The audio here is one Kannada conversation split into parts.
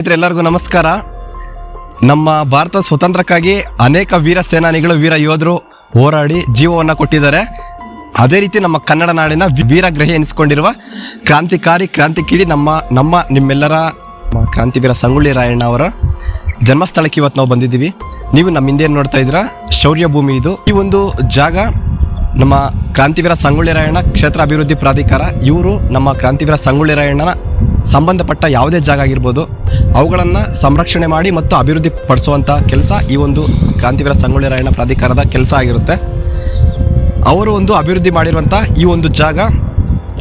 ಎಲ್ಲರಿಗೂ ನಮಸ್ಕಾರ. ನಮ್ಮ ಭಾರತ ಸ್ವತಂತ್ರಕ್ಕಾಗಿ ಅನೇಕ ವೀರ ಸೇನಾನಿಗಳು, ವೀರ ಯೋಧರು ಹೋರಾಡಿ ಜೀವವನ್ನು ಕೊಟ್ಟಿದ್ದಾರೆ. ಅದೇ ರೀತಿ ನಮ್ಮ ಕನ್ನಡ ನಾಡಿನ ವೀರಗ್ರಹಿ ಎನಿಸಿಕೊಂಡಿರುವ ಕ್ರಾಂತಿಕಾರಿ ಕ್ರಾಂತಿ ಕಿಡಿ ನಮ್ಮ ನಮ್ಮ ನಿಮ್ಮೆಲ್ಲರ ಕ್ರಾಂತಿವೀರ ಸಂಗೊಳ್ಳಿ ರಾಯಣ್ಣ ಅವರ ಜನ್ಮಸ್ಥಳಕ್ಕೆ ಇವತ್ತು ನಾವು ಬಂದಿದ್ದೀವಿ. ನೀವು ನಮ್ಮ ಹಿಂದೆ ಏನು ನೋಡ್ತಾ ಇದ್ದೀರಾ ಶೌರ್ಯ ಭೂಮಿ ಇದು. ಈ ಒಂದು ಜಾಗ ನಮ್ಮ ಕ್ರಾಂತಿವೀರ ಸಂಗೊಳ್ಳಿ ರಾಯಣ್ಣ ಕ್ಷೇತ್ರ ಅಭಿವೃದ್ಧಿ ಪ್ರಾಧಿಕಾರ, ಇವರು ನಮ್ಮ ಕ್ರಾಂತಿವೀರ ಸಂಗೊಳ್ಳಿ ರಾಯಣ್ಣನ ಸಂಬಂಧಪಟ್ಟ ಯಾವುದೇ ಜಾಗ ಆಗಿರ್ಬೋದು, ಅವುಗಳನ್ನು ಸಂರಕ್ಷಣೆ ಮಾಡಿ ಮತ್ತು ಅಭಿವೃದ್ಧಿ ಪಡಿಸುವಂಥ ಕೆಲಸ ಈ ಒಂದು ಕ್ರಾಂತಿವೀರ ಸಂಗೊಳ್ಳಿ ರಾಯಣ್ಣ ಪ್ರಾಧಿಕಾರದ ಕೆಲಸ ಆಗಿರುತ್ತೆ. ಅವರು ಒಂದು ಅಭಿವೃದ್ಧಿ ಮಾಡಿರುವಂಥ ಈ ಒಂದು ಜಾಗ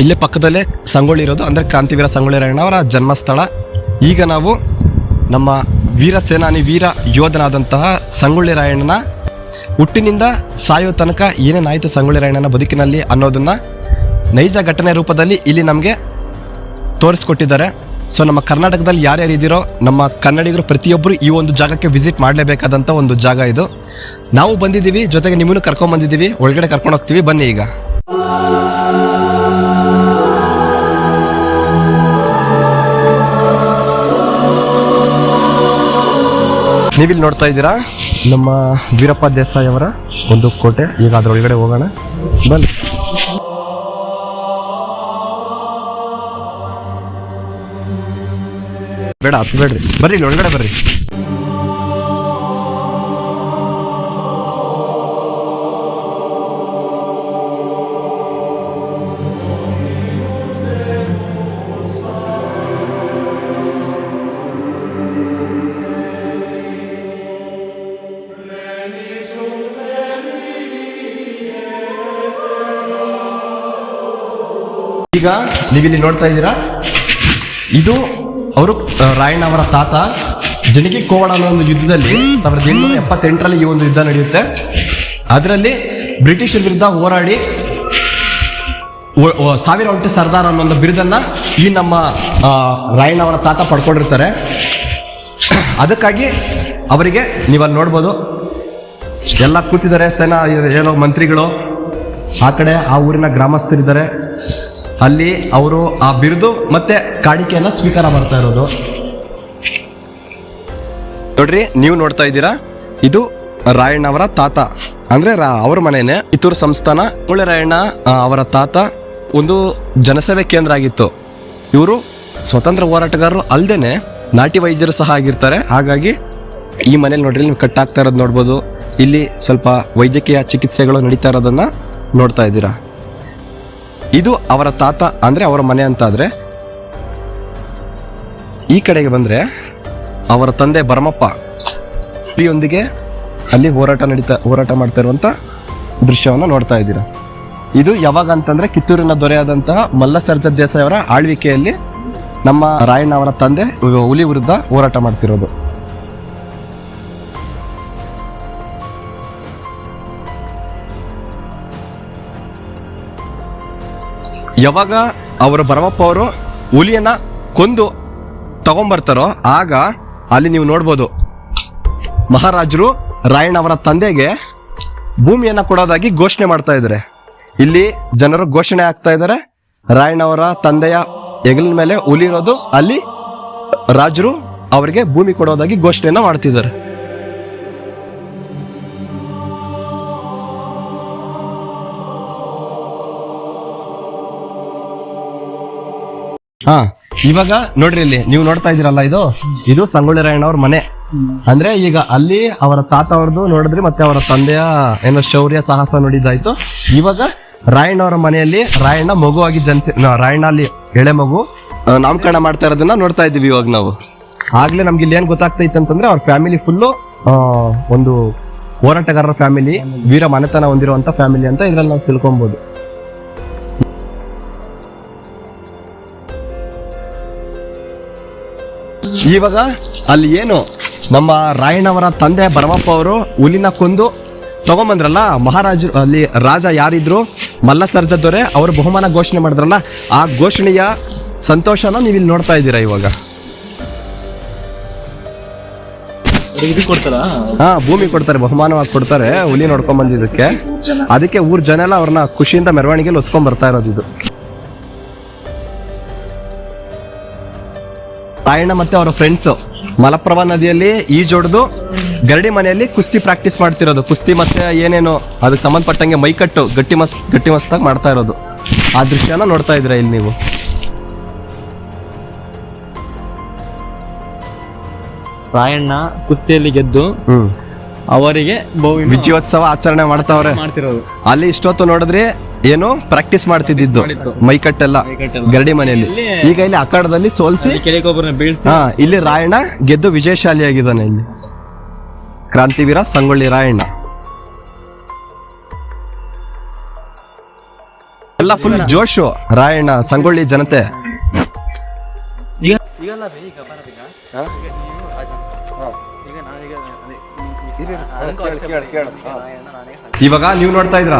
ಇಲ್ಲೇ ಪಕ್ಕದಲ್ಲೇ ಸಂಗೊಳ್ಳಿ ಇರೋದು, ಅಂದರೆ ಕ್ರಾಂತಿವೀರ ಸಂಗೊಳ್ಳಿ ರಾಯಣ್ಣ ಅವರ ಜನ್ಮಸ್ಥಳ. ಈಗ ನಾವು ನಮ್ಮ ವೀರ ಸೇನಾನಿ, ವೀರ ಯೋಧನಾದಂತಹ ಸಂಗೊಳ್ಳಿ ರಾಯಣ್ಣನ ಹುಟ್ಟಿನಿಂದ ಸಾಯೋ ತನಕ ಏನೇನಾಯಿತು ಸಂಗೊಳ್ಳಿ ರಾಯಣ್ಣನ ಬದುಕಿನಲ್ಲಿ ಅನ್ನೋದನ್ನು ನೈಜ ಘಟನೆ ರೂಪದಲ್ಲಿ ಇಲ್ಲಿ ನಮಗೆ ತೋರಿಸ್ಕೊಟ್ಟಿದ್ದಾರೆ. ಸೊ ನಮ್ಮ ಕರ್ನಾಟಕದಲ್ಲಿ ಯಾರ್ಯಾರು ಇದ್ದೀರೋ ನಮ್ಮ ಕನ್ನಡಿಗರು ಪ್ರತಿಯೊಬ್ಬರು ಈ ಒಂದು ಜಾಗಕ್ಕೆ ವಿಸಿಟ್ ಮಾಡಲೇಬೇಕಾದಂಥ ಒಂದು ಜಾಗ ಇದು. ನಾವು ಬಂದಿದ್ದೀವಿ, ಜೊತೆಗೆ ನಿಮ್ಮನ್ನು ಕರ್ಕೊಂಡು ಬಂದಿದ್ದೀವಿ, ಒಳಗಡೆ ಕರ್ಕೊಂಡು ಹೋಗ್ತೀವಿ, ಬನ್ನಿ ಈಗ. ನೀವಿಲ್ಲಿ ನೋಡ್ತಾ ಇದ್ದೀರಾ? ನಮ್ಮ ವೀರಪ್ಪ ದೇಸಾಯಿ ಅವರ ಒಂದು ಕೋಟೆ. ಈಗ ಅದರೊಳಗಡೆ ಹೋಗೋಣ. ಬನ್ನಿ. ಬೇಡ ಹತ್ತು ಬೇಡ್ರಿ. ಬರ್ರಿ ಒಳಗಡೆ ಬರ್ರಿ. ಈಗ ನೀವಿಲ್ಲಿ ನೋಡ್ತಾ ಇದ್ದೀರಾ? ಇದು ಅವರು ರಾಯಣ್ಣ ಅವರ ತಾತ ಜನಗಿ ಕೋವಣ ಅನ್ನೋ ಒಂದು ಯುದ್ಧದಲ್ಲಿ ಸಾವಿರದ ಎಂಟುನೂರ ಎಪ್ಪತ್ತೆಂಟರಲ್ಲಿ ಈ ಒಂದು ಯುದ್ಧ ನಡೆಯುತ್ತೆ. ಅದರಲ್ಲಿ ಬ್ರಿಟಿಷರ ವಿರುದ್ಧ ಹೋರಾಡಿ ಸಾವಿರ ಒಂಟಿ ಸರ್ದಾರ್ ಅನ್ನೋ ಒಂದು ಬಿರುದನ್ನ ಈ ನಮ್ಮ ರಾಯಣ್ಣ ಅವರ ತಾತ ಪಡ್ಕೊಂಡಿರ್ತಾರೆ. ಅದಕ್ಕಾಗಿ ಅವರಿಗೆ ನೀವಲ್ಲಿ ನೋಡ್ಬೋದು, ಎಲ್ಲ ಕೂತಿದ್ದಾರೆ, ಸೇನಾ, ಏನೋ ಮಂತ್ರಿಗಳು, ಆ ಕಡೆ ಆ ಊರಿನ ಗ್ರಾಮಸ್ಥರಿದ್ದಾರೆ. ಅಲ್ಲಿ ಅವರು ಆ ಬಿರುದು ಮತ್ತೆ ಕಾಣಿಕೆಯನ್ನ ಸ್ವೀಕಾರ ಮಾಡ್ತಾ ಇರೋದು. ನೋಡ್ರಿ, ನೀವು ನೋಡ್ತಾ ಇದ್ದೀರಾ? ಇದು ರಾಯಣ್ಣ ಅವರ ತಾತ. ಅಂದ್ರೆ ಅವ್ರ ಮನೆನೇ ಕಿತ್ತೂರು ಸಂಸ್ಥಾನ ಮುಳೆ ರಾಯಣ್ಣ ಅವರ ತಾತ ಒಂದು ಜನಸೇವೆ ಕೇಂದ್ರ ಆಗಿತ್ತು. ಇವರು ಸ್ವತಂತ್ರ ಹೋರಾಟಗಾರರು ಅಲ್ಲದೆ ನಾಟಿ ವೈದ್ಯರು ಸಹ ಆಗಿರ್ತಾರೆ. ಹಾಗಾಗಿ ಈ ಮನೇಲಿ ನೋಡ್ರಿ, ನೀವು ಕಟ್ಟಾಗ್ತಾ ಇರೋದು ನೋಡ್ಬೋದು. ಇಲ್ಲಿ ಸ್ವಲ್ಪ ವೈದ್ಯಕೀಯ ಚಿಕಿತ್ಸೆಗಳು ನಡೀತಾ ಇರೋದನ್ನ ನೋಡ್ತಾ ಇದ್ದೀರಾ. ಇದು ಅವರ ತಾತ ಅಂದ್ರೆ ಅವರ ಮನೆ ಅಂತ ಆದ್ರೆ ಈ ಕಡೆಗೆ ಬಂದರೆ ಅವರ ತಂದೆ ಭರಮಪ್ಪ ಸ್ತ್ರೀಯೊಂದಿಗೆ ಅಲ್ಲಿ ಹೋರಾಟ ನಡೀತಾ, ಹೋರಾಟ ಮಾಡ್ತಾ ಇರುವಂಥ ದೃಶ್ಯವನ್ನು ನೋಡ್ತಾ ಇದ್ದೀರಾ. ಇದು ಯಾವಾಗ ಅಂತಂದರೆ ಕಿತ್ತೂರಿನ ದೊರೆಯಾದಂತಹ ಮಲ್ಲಸರ್ಜ ದೇಸಾಯಿ ಆಳ್ವಿಕೆಯಲ್ಲಿ ನಮ್ಮ ರಾಯಣ್ಣ ಅವರ ತಂದೆ ಹುಲಿ ವಿರುದ್ಧ ಹೋರಾಟ ಮಾಡ್ತಿರೋದು. ಯಾವಾಗ ಅವರು ಭರಮಪ್ಪ ಅವರು ಹುಲಿಯನ್ನು ಕೊಂದು ತಗೊಂಬರ್ತಾರೋ, ಆಗ ಅಲ್ಲಿ ನೀವು ನೋಡ್ಬೋದು. ಮಹಾರಾಜರು ರಾಯಣ್ಣ ಅವರ ತಂದೆಗೆ ಭೂಮಿಯನ್ನು ಕೊಡೋದಾಗಿ ಘೋಷಣೆ ಮಾಡ್ತಾ ಇದ್ದಾರೆ. ಇಲ್ಲಿ ಜನರು ಘೋಷಣೆ ಆಗ್ತಾ ಇದ್ದಾರೆ. ರಾಯಣ್ಣ ಅವರ ತಂದೆಯ ಹೆಗಲಿನ ಮೇಲೆ ಹುಲಿರೋದು, ಅಲ್ಲಿ ರಾಜರು ಅವರಿಗೆ ಭೂಮಿ ಕೊಡೋದಾಗಿ ಘೋಷಣೆಯನ್ನು ಮಾಡ್ತಿದ್ದಾರೆ. ಹಾ, ಇವಾಗ ನೋಡ್ರಿ ಇಲ್ಲಿ, ನೀವು ನೋಡ್ತಾ ಇದೀರಲ್ಲ ಇದು? ಇದು ಸಂಗೊಳ್ಳಿ ರಾಯಣ್ಣ ಅವ್ರ ಮನೆ. ಅಂದ್ರೆ ಈಗ ಅಲ್ಲಿ ಅವರ ತಾತ ಅವ್ರದ್ದು ನೋಡಿದ್ರಿ, ಮತ್ತೆ ಅವರ ತಂದೆಯ ಏನೋ ಶೌರ್ಯ ಸಾಹಸ ನೋಡಿದ್ದಾಯ್ತು. ಇವಾಗ ರಾಯಣ್ಣ ಅವರ ಮನೆಯಲ್ಲಿ ರಾಯಣ್ಣ ಮಗುವಾಗಿ ಜನಿಸಿ ರಾಯಣ್ಣ ಅಲ್ಲಿ ಎಳೆ ಮಗು ನಾಮಕರಣ ಮಾಡ್ತಾ ಇರೋದನ್ನ ನೋಡ್ತಾ ಇದೀವಿ ಇವಾಗ ನಾವು. ಆಗ್ಲೇ ನಮ್ಗೆ ಇಲ್ಲಿ ಏನ್ ಗೊತ್ತಾಗ್ತೈತೆ ಅಂತಂದ್ರೆ ಅವ್ರ ಫ್ಯಾಮಿಲಿ ಫುಲ್ಲು ಒಂದು ಹೋರಾಟಗಾರರ ಫ್ಯಾಮಿಲಿ ವೀರ ಮನೆತನ ಹೊಂದಿರುವಂತ ಫ್ಯಾಮಿಲಿ ಅಂತ ಇದ್ರಲ್ಲಿ ನಾವು ತಿಳ್ಕೊಬಹುದು ಇವಾಗ ಅಲ್ಲಿ ಏನು ನಮ್ಮ ರಾಯಣ್ಣವರ ತಂದೆ ಭರಮಪ್ಪ ಅವರು ಹುಲಿನ ಕೊಂದು ತಗೊಂಬಂದ್ರಲ್ಲ ಮಹಾರಾಜರು ಅಲ್ಲಿ ರಾಜ ಯಾರಿದ್ರು? ಮಲ್ಲಸರ್ಜ ದೊರೆ ಅವರು ಬಹುಮಾನ ಘೋಷಣೆ ಮಾಡಿದ್ರಲ್ಲ ಆ ಘೋಷಣೆಯ ಸಂತೋಷನ ನೀವು ಇಲ್ಲಿ ನೋಡ್ತಾ ಇದ್ದೀರಾ ಇವಾಗ? ಇದು ಕೊಡ್ತಾರಾ? ಹಾ ಭೂಮಿ ಕೊಡ್ತಾರೆ ಬಹುಮಾನವಾಗಿ ಕೊಡ್ತಾರೆ ಹುಲಿ ನೋಡ್ಕೊಂಡ್ ಬಂದಿದ್ದಕ್ಕೆ. ಅದಕ್ಕೆ ಊರ್ ಜನ ಎಲ್ಲ ಅವ್ರನ್ನ ಖುಷಿಯಿಂದ ಮೆರವಣಿಗೆಯಲ್ಲಿ ಹೊತ್ಕೊಂಡ್ ಬರ್ತಾ ಇರೋದು ಇದು. ರಾಯಣ್ಣ ಮತ್ತೆ ಅವರ ಫ್ರೆಂಡ್ಸ್ ಮಲಪ್ರಭಾ ನದಿಯಲ್ಲಿ ಈಜೊಡ್ದು ಗರಡಿ ಮನೆಯಲ್ಲಿ ಕುಸ್ತಿ ಪ್ರಾಕ್ಟೀಸ್ ಮಾಡ್ತಿರೋದು. ಕುಸ್ತಿ ಮತ್ತೆ ಏನೇನು ಅದಕ್ಕೆ ಸಂಬಂಧಪಟ್ಟಂಗೆ ಮೈಕಟ್ಟು ಗಟ್ಟಿ ಮಸ್ ಗಟ್ಟಿ ಮಸ್ತಾಗಿ ಮಾಡ್ತಾ ಇರೋದು. ಆ ದೃಶ್ಯನ ನೋಡ್ತಾ ಇದ್ರ ಇಲ್ಲಿ ನೀವು? ರಾಯಣ್ಣ ಕುಸ್ತಿಯಲ್ಲಿ ಗೆದ್ದು ಅವರಿಗೆ ವಿಜಯೋತ್ಸವ ಆಚರಣೆ ಮಾಡ್ತಾವ್ರೆ. ಮಾಡ್ತಿರೋದು. ಅಲ್ಲಿ ಇಷ್ಟೊತ್ತು ನೋಡಿದ್ರೆ ಏನು ಪ್ರಾಕ್ಟೀಸ್ ಮಾಡ್ತಿದ್ದಿದ್ದು. ಮಾಡಿದ್ದು. ಮೈಕಟ್ಟೆಲ್ಲ. ಗರಡಿ ಮನೆಯಲ್ಲಿ. ಇಲ್ಲಿ- ಈಗ ಇಲ್ಲಿ ಅಖಾಡದಲ್ಲಿ ಸೋಲ್ಸಿ ಹಾ ಇಲ್ಲಿ ರಾಯಣ್ಣ ಗೆದ್ದು ವಿಜಯಶಾಲಿ ಆಗಿದ್ದಾನೆ ಇಲ್ಲಿ. ಕ್ರಾಂತಿವೀರ ಸಂಗೊಳ್ಳಿ ರಾಯಣ್ಣ. ಎಲ್ಲ ಫುಲ್ ಜೋಶು ರಾಯಣ್ಣ ಸಂಗೊಳ್ಳಿ ಜನತೆ. ಇವಾಗ ನೀವು ನೋಡ್ತಾ ಇದ್ರ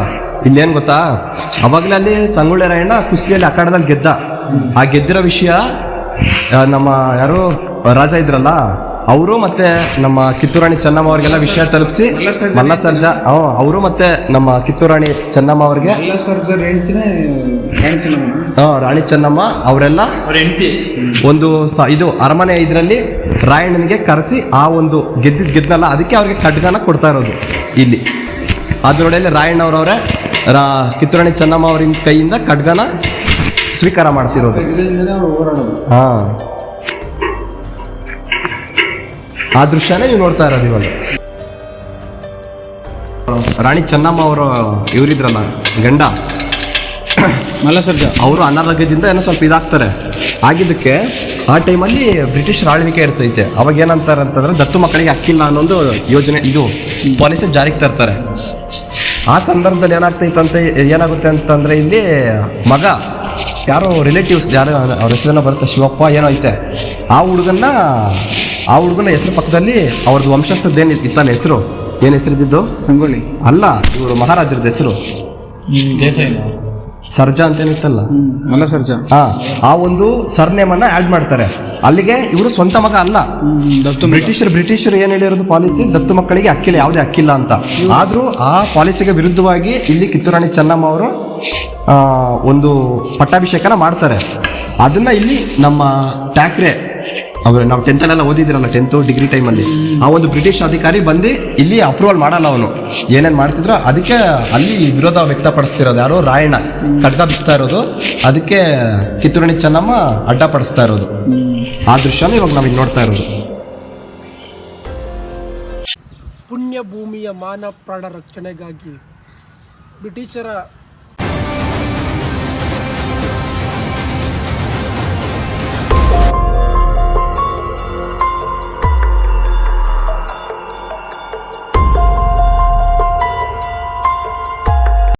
ಇಲ್ಲೇನ್ ಗೊತ್ತಾ? ಅವಾಗಲೇ ಅಲ್ಲಿ ಸಂಗೊಳ್ಳಿ ರಾಯಣ್ಣ ಕುಸ್ತಿಯಲ್ಲಿ ಅಖಾಡದಲ್ಲಿ ಗೆದ್ದ. ಆ ಗೆದ್ದಿರೋ ವಿಷಯ ನಮ್ಮ ಯಾರು ರಾಜ ಇದ್ರಲ್ಲ ಅವರು ಮತ್ತೆ ನಮ್ಮ ಕಿತ್ತೂರಾಣಿ ಚೆನ್ನಮ್ಮ ಅವ್ರಿಗೆಲ್ಲ ವಿಷಯ ತಲುಪಿಸಿ ಮಲ್ಲ ಸರ್ಜಾ ಅವರು ಮತ್ತೆ ನಮ್ಮ ಕಿತ್ತೂರಾಣಿ ಚೆನ್ನಮ್ಮ ಅವ್ರಿಗೆ ರಾಣಿ ಚೆನ್ನಮ್ಮ. ಆ, ರಾಣಿ ಚೆನ್ನಮ್ಮ ಅವರೆಲ್ಲ ಅವ್ರ ಹೆಂಡತಿ. ಒಂದು ಸ ಇದು ಅರಮನೆ ಇದರಲ್ಲಿ ರಾಯಣ್ಣನಿಗೆ ಕರೆಸಿ ಆ ಒಂದು ಗೆದ್ದಿದ್ ಗೆದ್ದಲ್ಲ ಅದಕ್ಕೆ ಅವ್ರಿಗೆ ಖಡ್ಗನ ಕೊಡ್ತಾ ಇರೋದು ಇಲ್ಲಿ. ಅದರೊಳಗೆ ರಾಯಣ್ಣ ಅವರವರೇ ರಾ ಕಿತ್ತೂರಾಣಿ ಚೆನ್ನಮ್ಮ ಅವರಿನ ಕೈಯಿಂದ ಖಡ್ಗನ ಸ್ವೀಕಾರ ಮಾಡ್ತಿರೋದು. ಹಾ. ಆ ದೃಶ್ಯನೇ ನೀವು ನೋಡ್ತಾ ಇರೋದು ಇವಾಗ. ರಾಣಿ ಚೆನ್ನಮ್ಮ ಅವರು ಇವರಿದ್ರಲ್ಲ ಗಂಡ. ಮಲ್ಲಸರ್ಜ. ಅವರು ಅನಾರೋಗ್ಯದಿಂದ ಏನೋ ಸ್ವಲ್ಪ ಇದಾಗ್ತಾರೆ. ಆಗಿದ್ದಕ್ಕೆ ಆ ಟೈಮಲ್ಲಿ ಬ್ರಿಟಿಷರ ಆಳ್ವಿಕೆ ಇರ್ತೈತೆ. ಅವಾಗ ಏನಂತಾರೆ ಅಂತಂದ್ರೆ ದತ್ತು ಮಕ್ಕಳಿಗೆ ಅಕ್ಕಿಲ್ಲ ಒಂದು ಯೋಜನೆ ಇದು ಪಾಲಿಸಿ ಜಾರಿಗೆ ತರ್ತಾರೆ. ಆ ಸಂದರ್ಭದಲ್ಲಿ ಏನಾಗ್ತೈತೆ ಅಂತ ಏನಾಗುತ್ತೆ ಅಂತಂದರೆ ಇಲ್ಲಿ ಮಗ ಯಾರೋ ರಿಲೇಟಿವ್ಸ್ ಯಾರು ಅವ್ರ ಹೆಸರನ್ನ ಬರುತ್ತೆ ಶಿವಪ್ಪ ಏನೋ ಐತೆ. ಆ ಹುಡುಗನ್ನ ಆ ಹುಡುಗನ ಹೆಸರು ಪಕ್ಕದಲ್ಲಿ ಅವ್ರದ್ದು ಏನು ಇತ್ತಲ್ಲ ಹೆಸರು? ಏನು ಹೆಸರಿದ್ದು? ಸಂಗೊಳ್ಳಿ. ಅಲ್ಲ ಇವರು ಮಹಾರಾಜರದ ಹೆಸರು. ಸರ್ಜಾ ಅಂತ ಏನಿತ್ತಲ್ಲ? ಮಲ್ಲ ಸರ್ಜಾ. ಹಾ ಆ ಒಂದು ಸರ್ನೇಮ್ ಅನ್ನ ಆಡ್ ಮಾಡ್ತಾರೆ. ಅಲ್ಲಿಗೆ ಇವರು ಸ್ವಂತ ಮಗ ಅಲ್ಲ. ದತ್ತು. ಬ್ರಿಟಿಷರು ಬ್ರಿಟಿಷರು ಏನ್ ಹೇಳಿರೋದು ಪಾಲಿಸಿ ದತ್ತು ಮಕ್ಕಳಿಗೆ ಅಕ್ಕಿಲ್ಲ ಯಾವುದೇ ಅಕ್ಕಿಲ್ಲ ಅಂತ. ಆದ್ರೂ ಆ ಪಾಲಿಸಿಗೆ ವಿರುದ್ಧವಾಗಿ ಇಲ್ಲಿ ಕಿತ್ತೂರಾಣಿ ಚೆನ್ನಮ್ಮ ಅವರು ಒಂದು ಪಟ್ಟಾಭಿಷೇಕನ ಮಾಡ್ತಾರೆ. ಅದನ್ನ ಇಲ್ಲಿ ನಮ್ಮ ಟ್ಯಾಕ್ರೆ ಅವ್ರು ನಾವು ಟೆಂತಲ್ಲೆಲ್ಲ ಓದಿದಿರಲ್ಲ ಟೆಂತ್ ಡಿಗ್ರಿ ಟೈಮಲ್ಲಿ ಆ ಒಂದು ಬ್ರಿಟಿಷ್ ಅಧಿಕಾರಿ ಬಂದು ಇಲ್ಲಿ ಅಪ್ರೂವಲ್ ಮಾಡಲ್ಲ ಅವನು. ಏನೇನು ಮಾಡ್ತಿದ್ರು? ಅದಕ್ಕೆ ಅಲ್ಲಿ ವಿರೋಧ ವ್ಯಕ್ತಪಡಿಸ್ತಿರೋದು ಯಾರು? ರಾಯಣ್ಣ. ಖಡ್ಗ ಬಿಸ್ತಾ ಇರೋದು. ಅದಕ್ಕೆ ಕಿತ್ತೂರಣಿ ಚೆನ್ನಮ್ಮ ಅಡ್ಡಪಡಿಸ್ತಾ ಇರೋದು. ಆ ದೃಶ್ಯನ ಇವಾಗ ನಾವು ಇಲ್ಲಿ ನೋಡ್ತಾ ಇರೋದು. ಪುಣ್ಯ ಭೂಮಿಯ ಮಾನ ಪ್ರಾಣ ರಕ್ಷಣೆಗಾಗಿ ಬ್ರಿಟಿಷರ